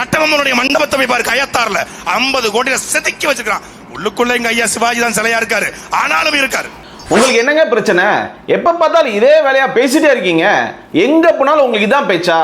கட்டபொம்மனுடைய மண்டபத்தை போய் பாரு கயத்தாறுல. ஐம்பது கோடியில செதுக்கி வச்சிருக்கான் உள்ளுக்குள்ள எங்க ஐயா சிவாஜி தான் சிலையா இருக்காரு. ஆனாலும் இருக்காரு. உங்களுக்கு என்னங்க பிரச்சனை? எப்ப பார்த்தாலும் இதே வேலையா பேசிட்டே இருக்கீங்க. எங்க போனாலும் உங்களுக்கு இதான் பேச்சா?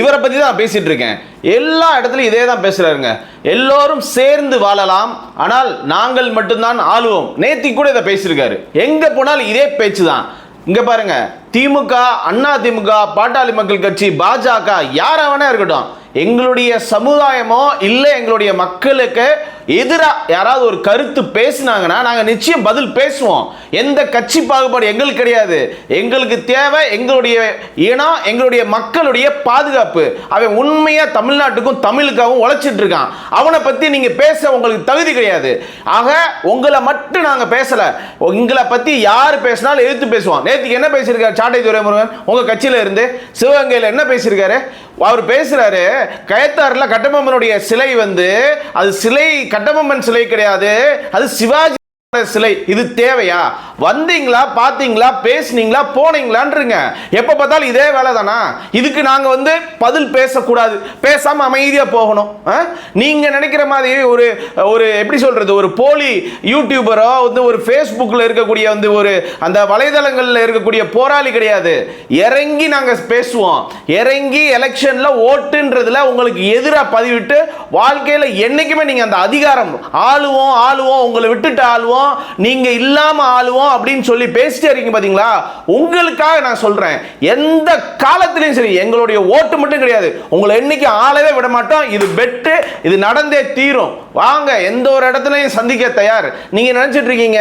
இவரை பத்தி தான் பேசிட்டு இருக்கேன். எல்லா இடத்துலையும் இதே தான் பேசுறாருங்க. எல்லோரும் சேர்ந்து வாழலாம். ஆனால் நாங்கள் மட்டும்தான் ஆளுவோம். நேத்தி கூட இதை பேசியிருக்காரு. எங்க போனாலும் இதே பேச்சு தான் இங்க பாருங்க திமுக அண்ணா திமுக பாட்டாளி மக்கள் கட்சி பாஜக யாரா வேணா இருக்கட்டும். எங்களுடைய சமுதாயமோ இல்லை எங்களுடைய மக்களுக்கு எதிராக யாராவது ஒரு கருத்து பேசினாங்கன்னா நாங்கள் நிச்சயம் பதில் பேசுவோம். எந்த கட்சி பாகுபாடு எங்களுக்கு கிடையாது. எங்களுக்கு தேவை எங்களுடைய இனம் எங்களுடைய மக்களுடைய பாதுகாப்பு. அவன் உண்மையாக தமிழ்நாட்டுக்கும் தமிழுக்காகவும் உழைச்சிட்டு இருக்கான். அவனை பற்றி நீங்கள் பேச உங்களுக்கு தகுதி கிடையாது. ஆக உங்களை மட்டும் நாங்கள் பேசலை. உங்களை பற்றி யார் பேசினாலும் எதிர்த்து பேசுவோம் நேற்றுக்கு என்ன பேசியிருக்காரு சாட்டை துரைமுருகன்? உங்கள் கட்சியில் இருந்து சிவகங்கையில் என்ன பேசியிருக்காரு? அவர் பேசுகிறாரு கயத்தாரில் கட்டபொம்மனுடைய சிலை வந்து அது சிலை கட்டபொம்மன் சிலை கிடையாது. அது சிவாஜி சிலை இது தேவையா? வந்தீங்களா பார்த்தீங்களா பேசுனீங்களா போனீங்களான்றீங்க. எப்ப பார்த்தாலும் இதே வேலை தானா இதுக்கு நாங்க வந்து பதில் பேசக்கூடாது. பேசாம அமைதியா போகணும். ஆ? நீங்க நினைக்கிற மாதிரி ஒரு ஒரு எப்படி சொல்றது ஒரு போலி யூடியூபரோ வந்து ஒரு ஃபேஸ்புக்கில் இருக்கக்கூடிய வந்து ஒரு அந்த வலைதளங்களில் இருக்கக்கூடிய போராளி கிடையாது. இறங்கி நாங்க பேசுவோம். இறங்கி எலெக்ஷன்ல ஓட்டுன்றதுல உங்களுக்கு எதிராக பதிவிட்டு வாழ்க்கையில என்னைக்குமே நீங்க அந்த அதிகாரம் ஆளுவோம் ஆளுவோம் உங்களை விட்டுட்டு ஆளுவோம். நீங்க இல்லாம ஆளுவோம் அப்படின்னு சொல்லி பேசிட்டே இருக்கீங்க பாத்தீங்களா? உங்களுக்காக நான் சொல்றேன். எந்த காலத்திலையும் சரி எங்களுடைய ஓட்டு மட்டும் கிடையாது. உங்களை என்னைக்கு ஆளவே விட மாட்டோம். இது பெட்டு இது நடந்தே தீரும். வாங்க எந்த ஒரு இடத்துலையும் சந்திக்க தயார். நீங்க நினைச்சிட்டு இருக்கீங்க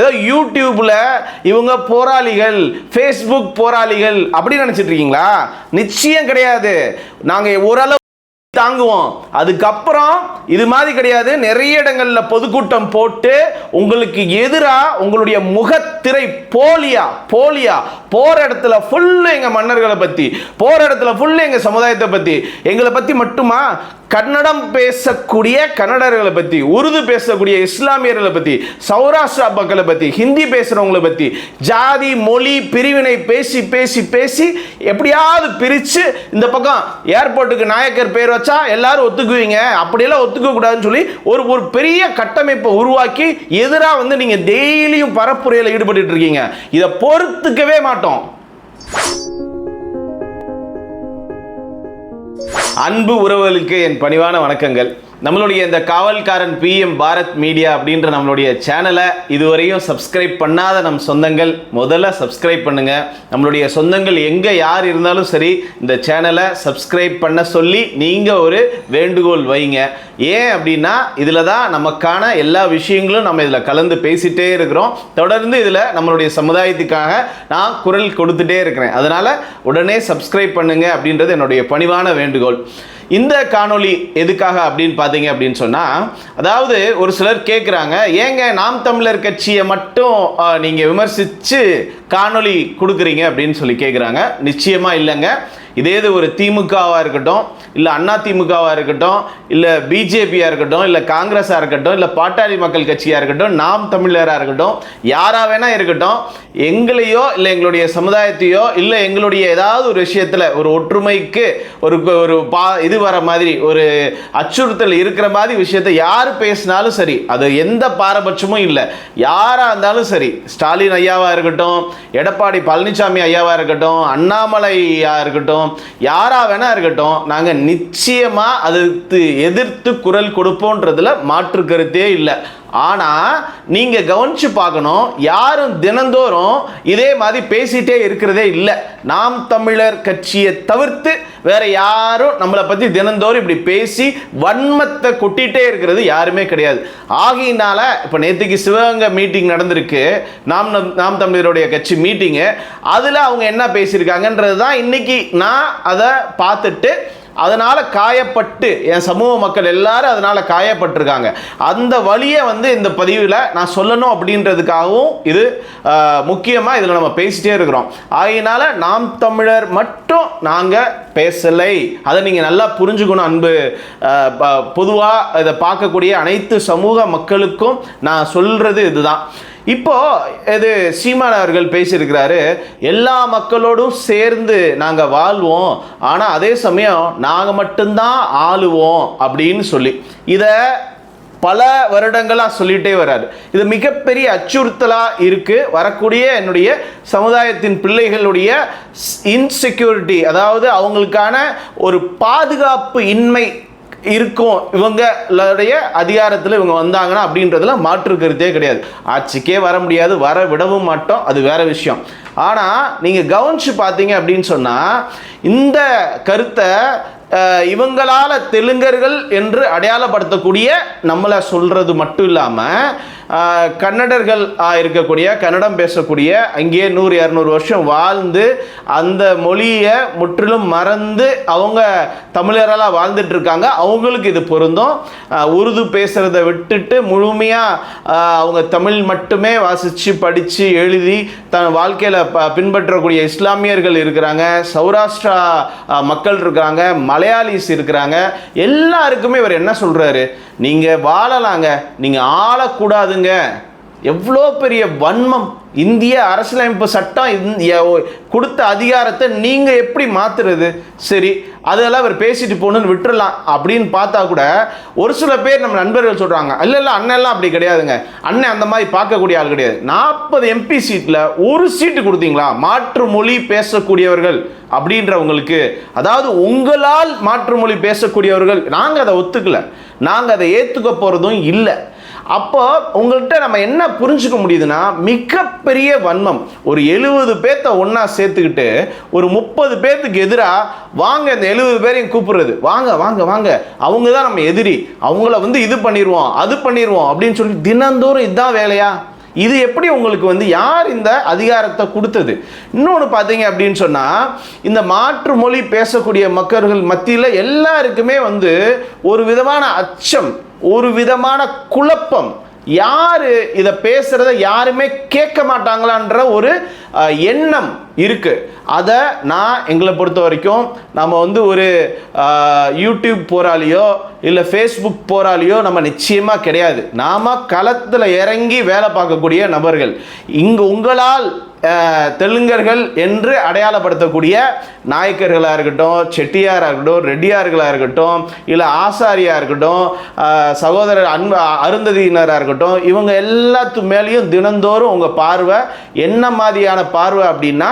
ஏதோ யூடியூப்ல இவங்க போராளிகள் ஃபேஸ்புக் போராளிகள் அப்படி நினைச்சிட்டு இருக்கீங்களா? நிச்சயம் கிடையாது. நாங்க ஓரளவு தாங்குவோம். அதுக்கப்புறம் இது மாதிரி கிடையாது. நிறைய இடங்களில் பொதுக்கூட்டம் போட்டு உங்களுக்கு எதிராக உங்களுடைய முகத்திரை போலியா போலியா போற இடத்துல ஃபுல்லு எங்கள் மன்னர்களை பற்றி போற இடத்துல ஃபுல்லு எங்கள் சமுதாயத்தை பற்றி எங்களை பற்றி மட்டுமா? கன்னடம் பேசக்கூடிய கன்னடர்களை பற்றி உருது பேசக்கூடிய இஸ்லாமியர்களை பற்றி சௌராஷ்டிரா மக்களை பற்றி ஹிந்தி பேசுகிறவங்களை பற்றி ஜாதி மொழி பிரிவினை பேசி பேசி பேசி எப்படியாவது பிரித்து இந்த பக்கம் ஏர்போர்ட்டுக்கு நாயக்கர் பேர் வச்சு எல்லாரும் ஒத்துக்குவீங்க. அப்படியெல்லாம் ஒத்துக்க கூடாதுன்னு சொல்லி ஒரு ஒரு பெரிய கட்டமைப்பை உருவாக்கி எதிராக வந்து நீங்க டெய்லியும் பரப்புரையில் ஈடுபட்டு இருக்கீங்க. இதை பொறுத்துக்கவே மாட்டோம். அன்பு உறவுகளுக்கு என் பணிவான வணக்கங்கள். நம்மளுடைய இந்த காவல்காரன் பிஎம் பாரத் மீடியா அப்படின்ற நம்மளுடைய சேனலை இதுவரையும் சப்ஸ்கிரைப் பண்ணாத நம் சொந்தங்கள் முதல்ல சப்ஸ்கிரைப் பண்ணுங்க. நம்மளுடைய சொந்தங்கள் எங்கே யார் இருந்தாலும் சரி இந்த சேனலை சப்ஸ்கிரைப் பண்ண சொல்லி நீங்கள் ஒரு வேண்டுகோள் வைங்க. ஏன் அப்படின்னா இதில் தான் நமக்கான எல்லா விஷயங்களும் நம்ம இதில் கலந்து பேசிட்டே இருக்கிறோம். தொடர்ந்து இதில் நம்மளுடைய சமுதாயத்துக்காக நான் குரல் கொடுத்துட்டே இருக்கிறேன். அதனால் உடனே சப்ஸ்கிரைப் பண்ணுங்க அப்படின்றது என்னுடைய பணிவான வேண்டுகோள். இந்த காணொளி எதுக்காக அப்படின்னு பார்த்தீங்க அப்படின்னு சொன்னால் அதாவது ஒரு சிலர் கேட்குறாங்க ஏங்க நாம் தமிழர் கட்சியை மட்டும் நீங்கள் விமர்சித்து காணொளி கொடுக்குறீங்க அப்படின்னு சொல்லி கேட்குறாங்க நிச்சயமாக இல்லைங்க. இதே இது ஒரு திமுகவாக இருக்கட்டும் இல்லை அண்ணா திமுகவாக இருக்கட்டும் இல்லை பிஜேபியாக இருக்கட்டும் இல்லை காங்கிரஸாக இருக்கட்டும் இல்லை பாட்டாளி மக்கள் கட்சியாக இருக்கட்டும் நாம் தமிழராக இருக்கட்டும் யாராக வேணா இருக்கட்டும் எங்களையோ இல்லை எங்களுடைய சமுதாயத்தையோ இல்லை எங்களுடைய ஏதாவது ஒரு விஷயத்தில் ஒரு ஒற்றுமைக்கு ஒரு ஒரு பா இது வர மாதிரி ஒரு அச்சுறுத்தல் இருக்கிற மாதிரி விஷயத்தை யார் பேசினாலும் சரி அது எந்த பாரபட்சமும் இல்லை. யாராக இருந்தாலும் சரி ஸ்டாலின் ஐயாவாக இருக்கட்டும் எடப்பாடி பழனிசாமி ஐயாவாக இருக்கட்டும் அண்ணாமலையாக இருக்கட்டும் யாராக வேணா இருக்கட்டும் நாங்கள் நிச்சயமாக அதுக்கு எதிர்த்து குரல் கொடுப்போன்றதுல மாற்று கருத்தே இல்லை. ஆனால் நீங்கள் கவனிச்சு பார்க்கணும் யாரும் தினந்தோறும் இதே மாதிரி பேசிட்டே இருக்கிறதே இல்லை. நாம் தமிழர் கட்சியை தவிர்த்து வேற யாரும் நம்மளை பற்றி தினந்தோறும் இப்படி பேசி வன்மத்தை கொட்டிகிட்டே இருக்கிறது யாருமே கிடையாது. ஆகையினால இப்போ நேற்றுக்கு சிவகங்கை மீட்டிங் நடந்திருக்கு. நாம் நம்- நாம் தமிழருடைய கட்சி மீட்டிங்கு. அதில் அவங்க என்ன பேசியிருக்காங்கன்றது தான் இன்னைக்கு நான் அதை பார்த்துட்டு அதனால் காயப்பட்டு என் சமூக மக்கள் எல்லாரும் அதனால் காயப்பட்டிருக்காங்க. அந்த வழியை வந்து இந்த பதிவில் நான் சொல்லணும் அப்படின்றதுக்காகவும் இது முக்கியமாக இதில் நம்ம பேசிகிட்டே இருக்கிறோம். ஆகையினால நாம் தமிழர் மட்டும் நாங்கள் பேசலை. அதை நீங்கள் நல்லா புரிஞ்சுக்கணும் அன்பு. பொதுவாக இதை பார்க்கக்கூடிய அனைத்து சமூக மக்களுக்கும் நான் சொல்கிறது இதுதான். இப்போது இது சீமான் அவர்கள் பேசியிருக்கிறாரு எல்லா மக்களோடும் சேர்ந்து நாங்கள் வாழ்வோம் ஆனால் அதே சமயம் நாங்கள் மட்டும்தான் ஆளுவோம் அப்படின்னு சொல்லி. இதை பல வருடங்களாக சொல்லிகிட்டே வராரு. இது மிகப்பெரிய அச்சுறுத்தலாக இருக்குது வரக்கூடிய என்னுடைய சமுதாயத்தின் பிள்ளைகளுடைய இன்செக்யூரிட்டி அதாவது அவங்களுக்கான ஒரு பாதுகாப்பு இன்மை இருக்கும். இவங்களுடைய அதிகாரத்தில் இவங்க வந்தாங்கன்னா அப்படின்றதுல மாற்று கருத்தே கிடையாது. ஆட்சிக்கே வர முடியாது வர விடவும் மாட்டோம் அது வேற விஷயம். ஆனால் நீங்கள் கவனிச்சு பார்த்தீங்க அப்படின்னு சொன்னால் இந்த கருத்தை இவங்களால் தெலுங்கர்கள் என்று அடையாளப்படுத்தக்கூடிய நம்மளை சொல்கிறது மட்டும் இல்லாமல் கன்னடர்கள் இருக்கக்கூடிய கன்னடம் பேசக்கூடிய அங்கேயே நூறு இரநூறு வருஷம் வாழ்ந்து அந்த மொழியை முற்றிலும் மறந்து அவங்க தமிழரெல்லாம் வாழ்ந்துட்டு இருக்காங்க அவங்களுக்கு இது பொருந்தும். உருது பேசுகிறத விட்டுட்டு முழுமையாக அவங்க தமிழ் மட்டுமே வாசித்து படித்து எழுதி தன் வாழ்க்கையில் ப பின்பற்றக்கூடிய இஸ்லாமியர்கள் இருக்கிறாங்க சௌராஷ்டிரா மக்கள் இருக்கிறாங்க மலையாளிஸ் இருக்கிறாங்க. எல்லாருக்குமே இவர் என்ன சொல்கிறாரு நீங்கள் வாழலாங்க. நீங்கள் ஆளக்கூடாது பாருங்க. எவ்வளோ பெரிய வன்மம். இந்திய அரசியலமைப்பு சட்டம் கொடுத்த அதிகாரத்தை நீங்கள் எப்படி மாத்துறது? சரி அதெல்லாம் அவர் பேசிட்டு போகணுன்னு விட்டுறலாம் அப்படின்னு பார்த்தா கூட ஒரு சில பேர் நம்ம நண்பர்கள் சொல்கிறாங்க இல்லை இல்லை அண்ணன்லாம் அப்படி கிடையாதுங்க. அண்ணன் அந்த மாதிரி பார்க்கக்கூடிய ஆள் கிடையாது. நாற்பது எம்பி சீட்டில் ஒரு சீட்டு கொடுத்தீங்களா? மாற்று மொழி பேசக்கூடியவர்கள். அப்படின்றவங்களுக்கு அதாவது உங்களால் மாற்று மொழி பேசக்கூடியவர்கள் நாங்கள் அதை ஒத்துக்கல. நாங்கள் அதை ஏற்றுக்க போகிறதும் இல்லை. அப்போ உங்கள்கிட்ட நம்ம என்ன புரிஞ்சுக்க முடியுதுன்னா மிகப்பெரிய வன்மம். ஒரு எழுபது பேர்த்த ஒன்றா சேர்த்துக்கிட்டு ஒரு முப்பது பேர்த்துக்கு எதிராக வாங்க இந்த எழுபது பேரையும் கூப்பிடுறது. வாங்க வாங்க வாங்க. அவங்க தான் நம்ம எதிரி. அவங்கள வந்து இது பண்ணிடுவோம் அது பண்ணிடுவோம் அப்படின்னு சொல்லி தினந்தோறும் இதுதான் வேலையா? இது எப்படி உங்களுக்கு வந்து யார் இந்த அதிகாரத்தை கொடுத்தது? இன்னொன்று பார்த்தீங்க அப்படின்னு சொன்னால் இந்த மாற்று மொழி பேசக்கூடிய மக்கள்கள் மத்தியில் எல்லாருக்குமே வந்து ஒரு விதமான அச்சம் ஒரு விதமான குழப்பம். யார் இதை பேசுகிறத யாருமே கேட்க மாட்டாங்களான்ற ஒரு எண்ணம் இருக்குது அதை நான் எங்களை பொறுத்த வரைக்கும் நம்ம வந்து ஒரு யூடியூப் போராளியோ இல்லை ஃபேஸ்புக் போராளியோ நம்ம நிச்சயமாக கிடையாது. நாம் களத்தில் இறங்கி வேலை பார்க்கக்கூடிய நபர்கள். இங்கே உங்களால் தெலுங்கர்கள் என்று அடையாளப்படுத்தக்கூடிய நாயக்கர்களாக இருக்கட்டும் செட்டியாராக இருக்கட்டும் ரெட்டியார்களாக இருக்கட்டும் இல்லை ஆசாரியாக இருக்கட்டும் சகோதரர் அன்பு அருந்ததியினராக இருக்கட்டும் இவங்க எல்லாத்து மேலேயும் தினந்தோறும் உங்கள் பார்வை என்ன மாதிரியான பார்வை அப்படின்னா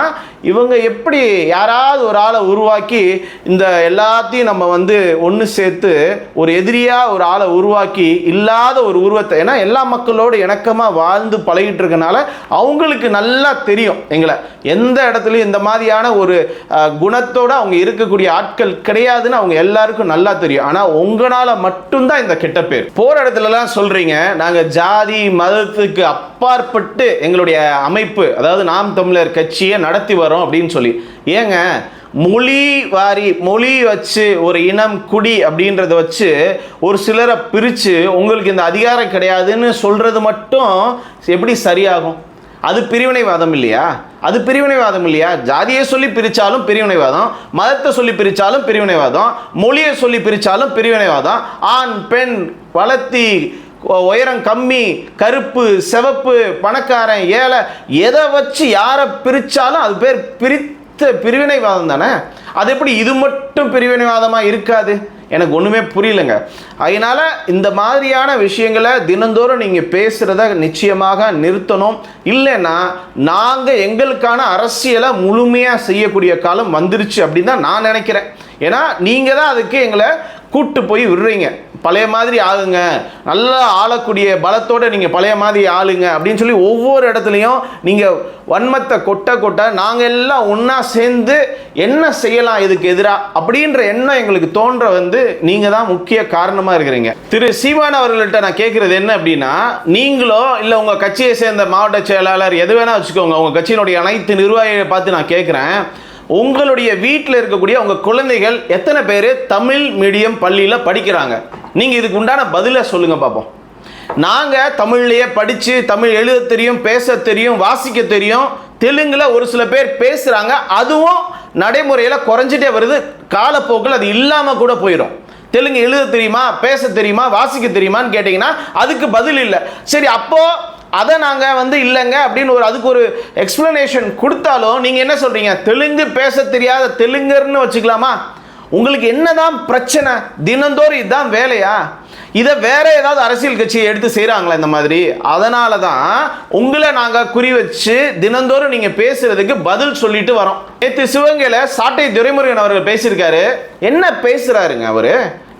இவங்க எப்படி யாராவது ஒரு ஆளை உருவாக்கி இந்த எல்லாத்தையும் நம்ம வந்து ஒன்று சேர்த்து ஒரு எதிரியாக ஒரு ஆளை உருவாக்கி இல்லாத ஒரு உருவத்தை ஏன்னா எல்லா மக்களோடு இணக்கமாக வாழ்ந்து பழகிட்டு இருக்கனால அவங்களுக்கு நல்லா தெரியும் எங்களை. எந்த இடத்துலையும் இந்த மாதிரியான ஒரு குணத்தோடு அவங்க இருக்கக்கூடிய ஆட்கள் கிடையாதுன்னு அவங்க எல்லாருக்கும் நல்லா தெரியும். ஆனால் உங்களால் மட்டும்தான் இந்த கெட்ட பேர். போகிற இடத்துலலாம் சொல்கிறீங்க நாங்கள் ஜாதி மதத்துக்கு அப்பாற்பட்டு எங்களுடைய அமைப்பு அதாவது நாம் தமிழர் கட்சியை நடத்தி வரோம். அப்படின்னு சொல்லி. ஏங்க மொழி வாரி மொழி வச்சு ஒரு இனம் குடி அப்படின்றத வச்சு ஒரு சிலரை பிரித்து உங்களுக்கு இந்த அதிகாரம் கிடையாதுன்னு சொல்கிறது மட்டும் எப்படி சரியாகும்? அது பிரிவினைவாதம் இல்லையா? அது பிரிவினைவாதம் இல்லையா? ஜாதியை சொல்லி பிரித்தாலும் பிரிவினைவாதம் மதத்தை சொல்லி பிரித்தாலும் பிரிவினைவாதம் மொழியை சொல்லி பிரித்தாலும் பிரிவினைவாதம் ஆண் பெண் வளர்த்தி உயரம் கம்மி கருப்பு சிவப்பு பணக்காரன் ஏழை எதை வச்சு யாரை பிரித்தாலும் அது பேர் பிரித்த பிரிவினைவாதம் தானே? அது எப்படி இது மட்டும் பிரிவினைவாதமாக இருக்காது? எனக்கு ஒன்றுமே புரியலைங்க. அதனால் இந்த மாதிரியான விஷயங்களை தினந்தோறும் நீங்கள் பேசுகிறத நிச்சயமாக நிறுத்தணும். இல்லைன்னா நாங்கள் எங்களுக்கான அரசியலை முழுமையாக செய்யக்கூடிய காலம் வந்துருச்சு அப்படின்னு தான் நான் நினைக்கிறேன். ஏன்னா நீங்கள் தான் அதுக்கு எங்களை கூட்டு போய் விடுறீங்க. பழைய மாதிரி ஆளுங்க. நல்லா ஆளக்கூடிய பலத்தோடு நீங்கள் பழைய மாதிரி ஆளுங்க அப்படின்னு சொல்லி ஒவ்வொரு இடத்துலையும் நீங்கள் வன்மத்தை கொட்ட கொட்ட நாங்கள் எல்லாம் ஒன்றா சேர்ந்து என்ன செய்யலாம் இதுக்கு எதிராக அப்படின்ற எண்ணம் எங்களுக்கு தோன்ற வந்து நீங்கள் தான் முக்கிய காரணமாக இருக்கிறீங்க. திரு சீமான் அவர்கள்ட்ட நான் கேட்குறது என்ன அப்படின்னா நீங்களோ இல்லை உங்கள் கட்சியை சேர்ந்த மாவட்ட செயலாளர் எது வேணால் வச்சுக்கோங்க. உங்கள் கட்சியினுடைய அனைத்து நிர்வாகிகளை பார்த்து நான் கேட்குறேன் உங்களுடைய வீட்டில் இருக்கக்கூடிய உங்கள் குழந்தைகள் எத்தனை பேர்? தமிழ் மீடியம் பள்ளியில் படிக்கிறாங்க. நீங்கள் இதுக்கு உண்டான பதிலை சொல்லுங்கள் பார்ப்போம் நாங்கள் தமிழ்லையே படித்து தமிழ் எழுத தெரியும் பேச தெரியும் வாசிக்க தெரியும் தெலுங்கில் ஒரு சில பேர் பேசுகிறாங்க அதுவும் நடைமுறையில் குறைஞ்சிட்டே வருது. காலப்போக்கில் அது இல்லாமல் கூட போயிடும் தெலுங்கு எழுத தெரியுமா பேச தெரியுமா வாசிக்க தெரியுமான்னு கேட்டிங்கன்னா அதுக்கு பதில் இல்லை. சரி அப்போது அதை நாங்கள் வந்து இல்லைங்க அப்படின்னு ஒரு அதுக்கு ஒரு எக்ஸ்பிளனேஷன் கொடுத்தாலும் நீங்கள் என்ன சொல்கிறீங்க தெலுங்கு பேச தெரியாத தெலுங்கர்னு வச்சுக்கலாமா? உங்களுக்கு என்னதான் பிரச்சனை? தினந்தோறும் இதுதான் வேலையா? இதை வேற ஏதாவது அரசியல் கட்சியை எடுத்து செய்கிறாங்களா இந்த மாதிரி? அதனால தான் உங்களை நாங்கள் குறி வச்சு தினந்தோறும் நீங்கள் பேசுறதுக்கு பதில் சொல்லிட்டு வரோம். நேற்று சிவகங்கையில் சாட்டை துரைமுருகன் அவர்கள் பேசியிருக்காரு. என்ன பேசுகிறாருங்க அவர்?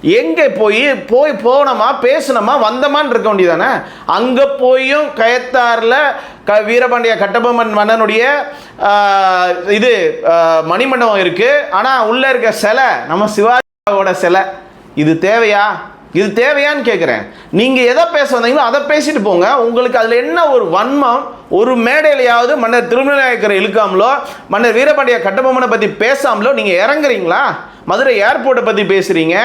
எங்கே போய் போய் போனோமா பேசணுமா வந்தமான்னு இருக்க வேண்டியதானே அங்கே போயும் கயத்தாரில் க வீரபாண்டிய கட்டபொம்மன் மன்னனுடைய இது மணிமண்டபம் இருக்குது ஆனால் உள்ளே இருக்க சிலை நம்ம சிவாஜியோட சிலை இது தேவையா? இது தேவையான்னு கேட்குறேன் நீங்கள் எதை பேச வந்தீங்களோ அதை பேசிட்டு போங்க. உங்களுக்கு அதில் என்ன ஒரு வன்மம் ஒரு மேடையிலையாவது மன்னர் திருமணநாயக்கரை இழுக்காமலோ மன்னர் வீரபாண்டிய கட்டபொம்மனை பற்றி பேசாமலோ நீங்கள் இறங்குறீங்களா? மதுரை ஏர்போர்ட்டை பற்றி பேசுகிறீங்க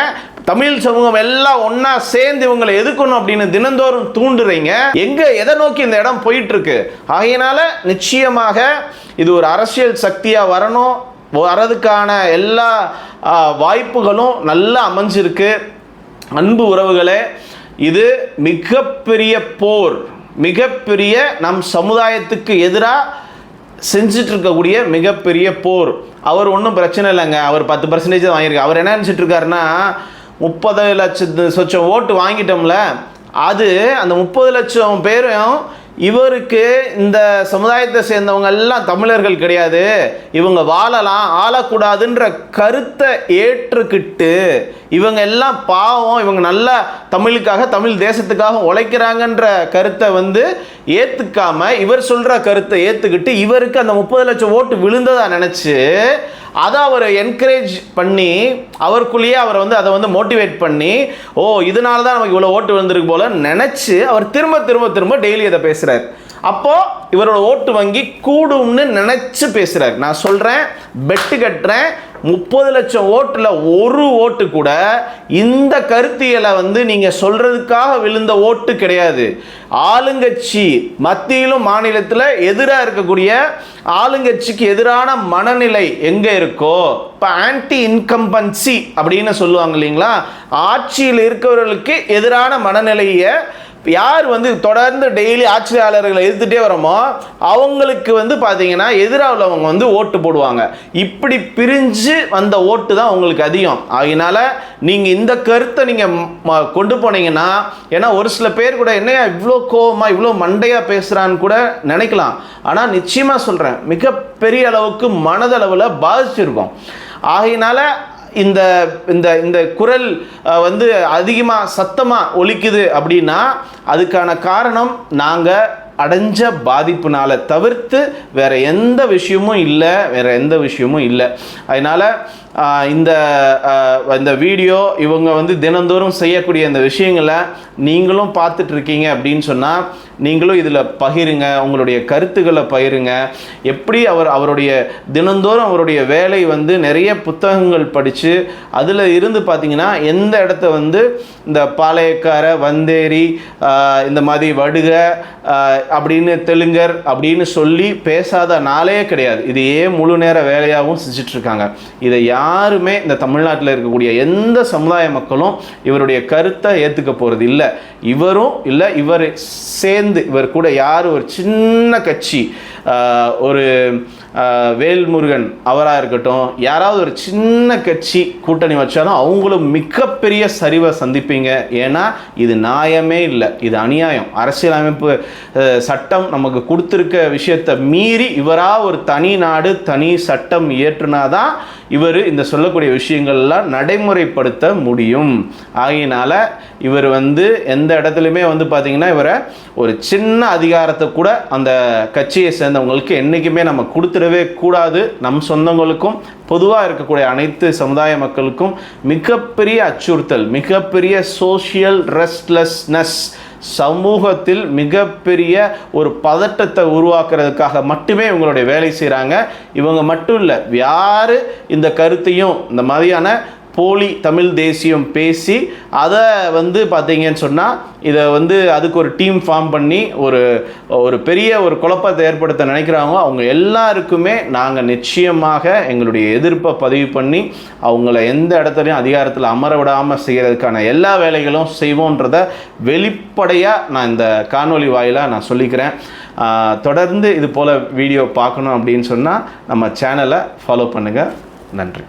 தமிழ் சமூகம் எல்லாம் ஒன்றா சேர்ந்து இவங்களை எதுக்கணும் அப்படின்னு தினந்தோறும் தூண்டுறீங்க. எங்கே எதை நோக்கி இந்த இடம் போயிட்டு இருக்கு ஆகையினால நிச்சயமாக இது ஒரு அரசியல் சக்தியாக வரணும். வரதுக்கான எல்லா வாய்ப்புகளும் நல்லா அமைஞ்சிருக்கு. அன்பு உறவுகளே இது மிகப்பெரிய போர். மிகப்பெரிய நம் சமுதாயத்துக்கு எதிராக செஞ்சுட்டு இருக்கக்கூடிய மிகப்பெரிய போர். அவர் ஒன்றும் பிரச்சனை இல்லைங்க. அவர் பத்து பர்சன்டேஜ் தான் வாங்கியிருக்காரு. அவர் என்ன நினச்சிட்டு இருக்காருன்னா முப்பது லட்சத்து சொச்சம் ஓட்டு வாங்கிட்டோம்ல அது அந்த முப்பது லட்சம் பேரும் இவருக்கு இந்த சமுதாயத்தை சேர்ந்தவங்க எல்லாம் தமிழர்கள் கிடையாது. இவங்க வாழலாம் ஆளக்கூடாதுன்ற கருத்தை ஏற்றுக்கிட்டு இவங்க எல்லாம் பாவம் இவங்க நல்லா தமிழுக்காக தமிழ் தேசத்துக்காக உழைக்கிறாங்கன்ற கருத்தை வந்து ஏற்றுக்காமல் இவர் சொல்கிற கருத்தை ஏற்றுக்கிட்டு இவருக்கு அந்த முப்பது லட்சம் ஓட்டு விழுந்ததாக நினச்சி அதை அவர் என்கரேஜ் பண்ணி அவருக்குள்ளேயே அவரை வந்து அதை வந்து மோட்டிவேட் பண்ணி ஓ இதனால தான் நமக்கு இவ்வளோ ஓட்டு விழுந்திருக்கு போல நினச்சி அவர் திரும்ப திரும்ப திரும்ப டெய்லி அதை பேசுகிறார் அப்போது இவரோட ஓட்டு வங்கி கூடும்னு நினச்சி பேசுகிறார் நான் சொல்கிறேன் பெட்டு கட்டுறேன் முப்பது லட்சம் ஓட்டில் ஒரு ஓட்டு கூட இந்த கருத்தியலை வந்து நீங்கள் சொல்கிறதுக்காக விழுந்த ஓட்டு கிடையாது. ஆளுங்கட்சி மத்தியிலும் மாநிலத்தில் எதிராக இருக்கக்கூடிய ஆளுங்கட்சிக்கு எதிரான மனநிலை எங்கே இருக்கோ இப்போ ஆன்டி இன்கம்பன்சி அப்படின்னு சொல்லுவாங்க இல்லைங்களா? ஆட்சியில் இருக்கிறவர்களுக்கு எதிரான மனநிலையை யார் வந்து தொடர்ந்து டெய்லி ஆட்சியாளர்களை எதிர்த்துட்டே வரோமோ அவங்களுக்கு வந்து பார்த்தீங்கன்னா எதிராக உள்ளவங்க வந்து ஓட்டு போடுவாங்க. இப்படி பிரிஞ்சு வந்த ஓட்டு தான் உங்களுக்கு அதிகம். அதனால நீங்கள் இந்த கருத்தை நீங்கள் கொண்டு போனீங்கன்னா ஏன்னா ஒரு சில பேர் கூட என்னையா இவ்வளோ கோவமாக இவ்வளோ மண்டையாக பேசுகிறான்னு கூட நினைக்கலாம். ஆனால் நிச்சயமாக சொல்கிறேன் மிகப்பெரிய அளவுக்கு மனதளவில் பாதிச்சிருக்கோம். ஆகையினால இந்த இந்த இந்த குரல் வந்து அதிகமாக சத்தமாக ஒலிக்குது அப்படின்னா அதுக்கான காரணம் நாங்கள் அடைஞ்ச பாதிப்புனால தவிர்த்து வேறு எந்த விஷயமும் இல்லை வேற எந்த விஷயமும் இல்லை. அதனால் இந்த இந்த வீடியோ இவங்க வந்து தினந்தோறும் செய்யக்கூடிய இந்த விஷயங்களை நீங்களும் பார்த்துட்ருக்கீங்க அப்படின்னு சொன்னால் நீங்களும் இதில் பகிருங்க உங்களுடைய கருத்துக்களை பகிருங்க. எப்படி அவர் அவருடைய தினந்தோறும் அவருடைய வேலை வந்து நிறைய புத்தகங்கள் படித்து அதில் இருந்து பார்த்தீங்கன்னா எந்த இடத்த வந்து இந்த பாளையக்கார வந்தேரி இந்த மாதிரி வடுக அப்படின்னு தெலுங்கர் அப்படின்னு சொல்லி பேசாத நாளே கிடையாது. இதையே முழு நேர வேலையாகவும் செஞ்சுட்டு இருக்காங்க இதை யாருமே இந்த தமிழ்நாட்டில் இருக்கக்கூடிய எந்த சமுதாய மக்களும் இவருடைய கருத்தை ஏற்றுக்க போகிறது இல்லை. இவரும் இல்லை இவர் சேர்ந்து இவர் கூட யார் ஒரு சின்ன கட்சி ஒரு வேல்முருகன் அவராக இருக்கட்டும் யாராவது ஒரு சின்ன கட்சி கூட்டணி வச்சாலும் அவங்களும் மிகப்பெரிய சரிவை சந்திப்பீங்க. ஏன்னா இது நியாயமே இல்லை இது அநியாயம். அரசியலமைப்பு சட்டம் நமக்கு கொடுத்துருக்க விஷயத்தை மீறி இவராக ஒரு தனி நாடு தனி சட்டம் இயற்றுனாதான் இவர் இந்த சொல்லக்கூடிய விஷயங்கள்லாம் நடைமுறைப்படுத்த முடியும். ஆகையினால் இவர் வந்து எந்த இடத்துலையுமே வந்து பார்த்தீங்கன்னா இவரை ஒரு சின்ன அதிகாரத்தை கூட அந்த கட்சியை சேர்ந்தவங்களுக்கு என்றைக்குமே நம்ம கொடுத்துடவே கூடாது. நம் சொந்தங்களுக்கும் பொதுவாக இருக்கக்கூடிய அனைத்து சமுதாய மக்களுக்கும் மிகப்பெரிய அச்சுறுத்தல் மிகப்பெரிய சோஷியல் ரெஸ்ட்லெஸ்னஸ் சமூகத்தில் மிகப்பெரிய ஒரு பதட்டத்தை உருவாக்குறதுக்காக மட்டுமே இவங்களுடைய வேலை செய்கிறாங்க இவங்க மட்டும் இல்லை யார் இந்த கருத்தையும் இந்த மாதிரியான போலி தமிழ் தேசியம் பேசி அதை வந்து பார்த்தீங்கன்னு சொன்னால் இதை வந்து அதுக்கு ஒரு டீம் ஃபார்ம் பண்ணி ஒரு ஒரு பெரிய ஒரு குழப்பத்தை ஏற்படுத்த நினைக்கிறாங்க அவங்க எல்லாருக்குமே நாங்கள் நிச்சயமாக எங்களுடைய எதிர்ப்பை பதிவு பண்ணி அவங்கள எந்த இடத்துலையும் அதிகாரத்தில் அமர விடாமல் செய்கிறதுக்கான எல்லா வேலைகளும் செய்வோன்றத வெளிப்படையாக நான் இந்த காணொளி வாயிலாக நான் சொல்லிக்கிறேன். தொடர்ந்து இது போல் வீடியோ பார்க்கணும் அப்படின்னு சொன்னால் நம்ம சேனலை ஃபாலோ பண்ணுங்கள் நன்றி.